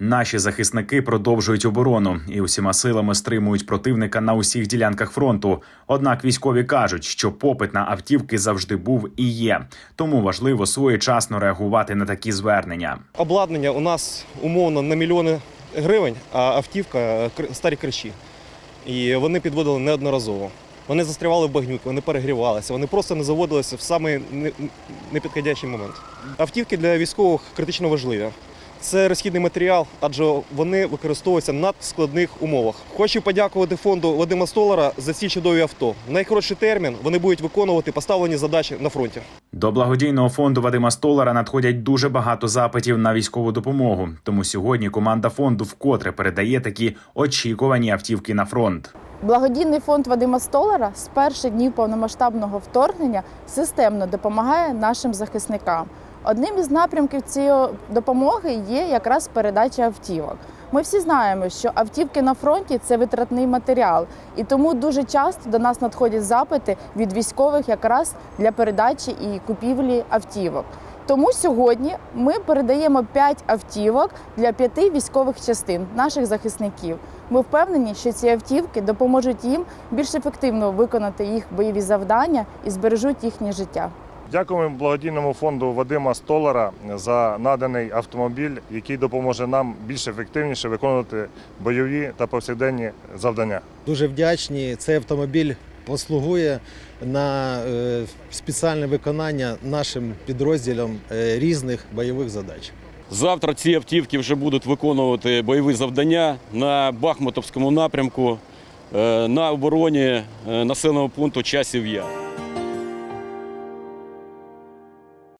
Наші захисники продовжують оборону і усіма силами стримують противника на усіх ділянках фронту. Однак військові кажуть, що попит на автівки завжди був і є. Тому важливо своєчасно реагувати на такі звернення. Обладнання у нас умовно на мільйони гривень, а автівка е, старі кричі. І вони підводили неодноразово. Вони застрявали в багнюки, вони перегрівалися, вони просто не заводилися в самий не- непідходящий момент. Автівки для військових критично важливі. Це розхідний матеріал, адже вони використовуються в надскладних умовах. Хочу подякувати фонду Вадима Столара за ці чудові авто. В найкоротший термін вони будуть виконувати поставлені задачі на фронті. До благодійного фонду Вадима Столара надходять дуже багато запитів на військову допомогу. Тому сьогодні команда фонду вкотре передає такі очікувані автівки на фронт. Благодійний фонд Вадима Столара з перших днів повномасштабного вторгнення системно допомагає нашим захисникам. Одним із напрямків цієї допомоги є якраз передача автівок. Ми всі знаємо, що автівки на фронті це витратний матеріал, і тому дуже часто до нас надходять запити від військових якраз для передачі і купівлі автівок. Тому сьогодні ми передаємо 5 автівок для п'яти військових частин наших захисників. Ми впевнені, що ці автівки допоможуть їм більш ефективно виконати їх бойові завдання і збережуть їхнє життя. Дякуємо благодійному фонду Вадима Столара за наданий автомобіль, який допоможе нам більш ефективніше виконувати бойові та повсякденні завдання. Дуже вдячні. Цей автомобіль послугує на е, спеціальне виконання нашим підрозділам е, різних бойових задач. Завтра ці автівки вже будуть виконувати бойові завдання на Бахмутовському напрямку е, на обороні населеного пункту Часів Яр.